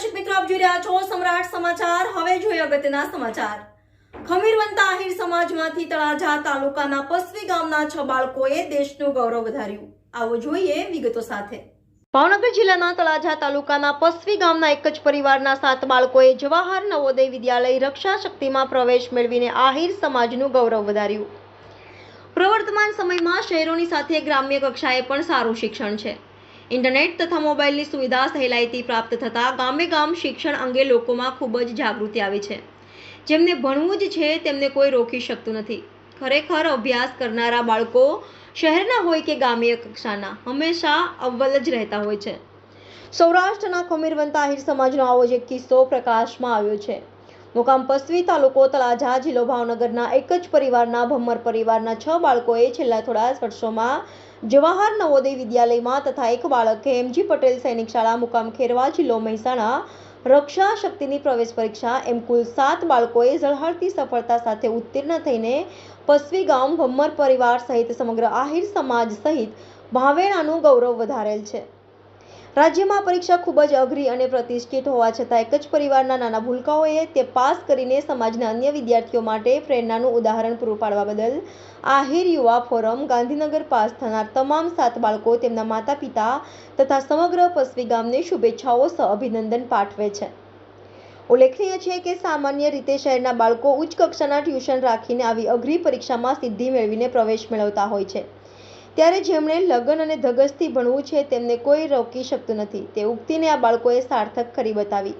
દર્શક મિત્રો, આપ જોઈ રહ્યા છો સમ્રાટ સમાચાર. હવે જોઈએ અગત્યના સમાચાર. ખમીરવંતા આહિર સમાજમાંથી તળાજા તાલુકાના પસવી ગામના છ બાળકોએ દેશનું ગૌરવ વધાર્યું. આવો જોઈએ વિગતો સાથે. ભાવનગર જિલ્લાના તળાજા તાલુકાના પસવી ગામના એક જ પરિવારના સાત બાળકોએ જવાહર નવોદય વિદ્યાલય રક્ષા શક્તિમાં પ્રવેશ મેળવીને આહિર સમાજનું ગૌરવ વધાર્યું. પ્રવર્તમાન સમયમાં શહેરોની સાથે ગ્રામ્ય કક્ષાએ પણ સારું શિક્ષણ છે. ઇન્ટરનેટ તથા મોબાઈલની સુવિધા સહેલાઈથી પ્રાપ્ત થતાં ગામે ગામ શિક્ષણ અંગે લોકોમાં ખૂબ જ જાગૃતિ આવી છે. જેમને ભણવું જ છે, તેમને કોઈ રોકી શકતું નથી. ખરેખર અભ્યાસ કરનારા બાળકો શહેરના હોય કે ગામ્ય કક્ષાના, હંમેશા અવ્વલ જ રહેતા હોય છે. સૌરાષ્ટ્રના ખમીરવંત આહિર સમાજનો આવો જ એક કિસ્સો પ્રકાશમાં આવ્યો છે. મુકામ પસવી તાલુકો તળાજા જિલ્લો ભાવનગરના એક જ પરિવારના ભમ્મર પરિવારના છ બાળકોએ છેલ્લા થોડા વર્ષોમાં જવાહર નવોદય વિદ્યાલયમાં તથા એક બાળકે એમજી પટેલ સૈનિક શાળા મુકામ ખેરવા જિલ્લો મહેસાણા રક્ષા શક્તિની પ્રવેશ પરીક્ષા એમ કુલ સાત બાળકોએ ઝળહળતી સફળતા સાથે ઉત્તીર્ણ થઈને પસવી ગામ ભમ્મર પરિવાર સહિત સમગ્ર આહિર સમાજ સહિત ભાવેણાનું ગૌરવ વધારેલ છે. રાજ્યમાં પરીક્ષા ખૂબ જ અઘરી અને પ્રતિષ્ઠિત હોવા છતાં એક જ પરિવારના નાના ભૂલકાઓએ તે પાસ કરીને સમાજના અન્ય વિદ્યાર્થીઓ માટે પ્રેરણાનું ઉદાહરણ પૂરું પાડવા બદલ આહિર યુવા ફોરમ ગાંધીનગર પાસ થનાર તમામ સાત બાળકો તેમના માતા પિતા તથા સમગ્ર પસવી ગામને શુભેચ્છાઓ સહ અભિનંદન પાઠવે છે. ઉલ્લેખનીય છે કે સામાન્ય રીતે શહેરના બાળકો ઉચ્ચ કક્ષાના ટ્યુશન રાખીને આવી અઘરી પરીક્ષામાં સિદ્ધિ મેળવીને પ્રવેશ મેળવતા હોય છે. ત્યારે જેમણે લગન અને ધગસથી ભણવું છે, તેમને કોઈ રોકી શકતું નથી. તે ઉક્તિને આ બાળકોએ સાર્થક કરી બતાવી.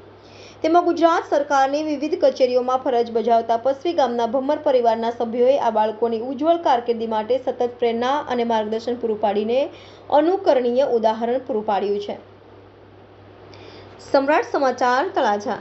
તેમાં ગુજરાત સરકારની વિવિધ કચેરીઓમાં ફરજ બજાવતા પસવી ગામના ભમ્મર પરિવારના સભ્યોએ આ બાળકોની ઉજ્જવળ કારકિર્દી માટે સતત પ્રેરણા અને માર્ગદર્શન પૂરું પાડીને અનુકરણીય ઉદાહરણ પૂરું પાડ્યું છે. સમ્રાટ સમાચાર તળાજા